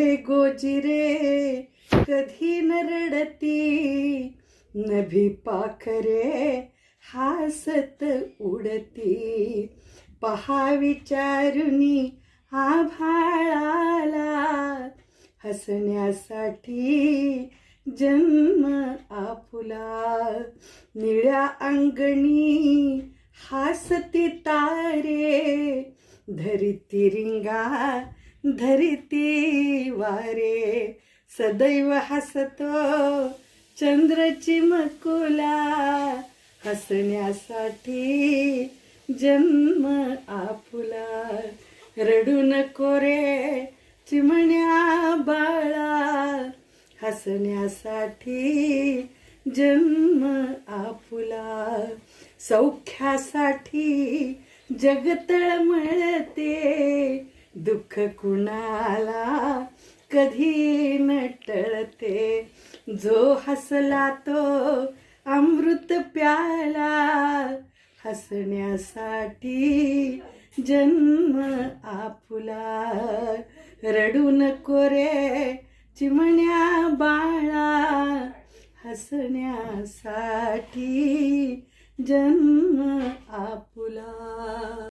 फुले गोजिरे कधी न रडती नभी पाखरे हासत उडती. पहा विचारुनी आभाळाला हसण्यासाठी जन्म आपुला. निळ्या अंगणी हासती तारे धरिती रिंगा धरिती वारे सदैव हसतो. चंद्र चिमकुला हसण्यासाठी जन्म आपुला. रडू नको रे चिमण्या बाळा हसण्यासाठी जन्म आपुला. सौख्यासाठी जगतळ दुःख कुणाला कधी न टळते जो हसला तो अमृत प्याला. हसण्यासाठी जन्म आपुला. रडू नको रे चिमण्या बाळा. हसण्यासाठी जन्म